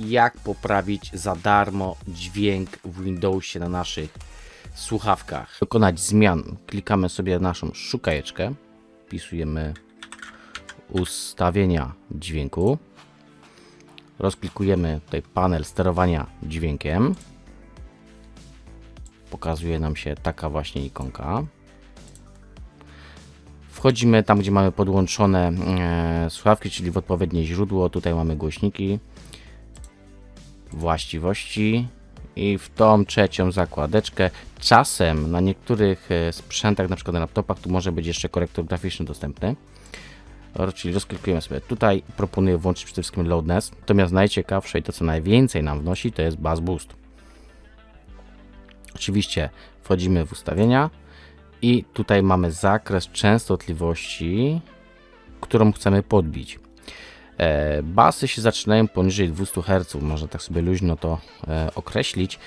jak poprawić za darmo dźwięk w Windowsie na naszych słuchawkach. Dokonać zmian. Klikamy sobie na naszą szukajeczkę. Wpisujemy ustawienia dźwięku. Rozklikujemy tutaj panel sterowania dźwiękiem. Pokazuje nam się taka właśnie ikonka. Wchodzimy tam, gdzie mamy podłączone e, słuchawki, czyli w odpowiednie źródło. Tutaj mamy głośniki, właściwości i w tą trzecią zakładeczkę. Czasem na niektórych e, sprzętach, na przykład na laptopach, tu może być jeszcze korektor graficzny dostępny. Czyli rozklikujemy sobie tutaj. Proponuję włączyć przede wszystkim loudness. Natomiast najciekawsze i to, co najwięcej nam wnosi, to jest bass boost. Oczywiście wchodzimy w ustawienia i tutaj mamy zakres częstotliwości, którą chcemy podbić. E, basy się zaczynają poniżej 200 Hz, można tak sobie luźno to e, określić.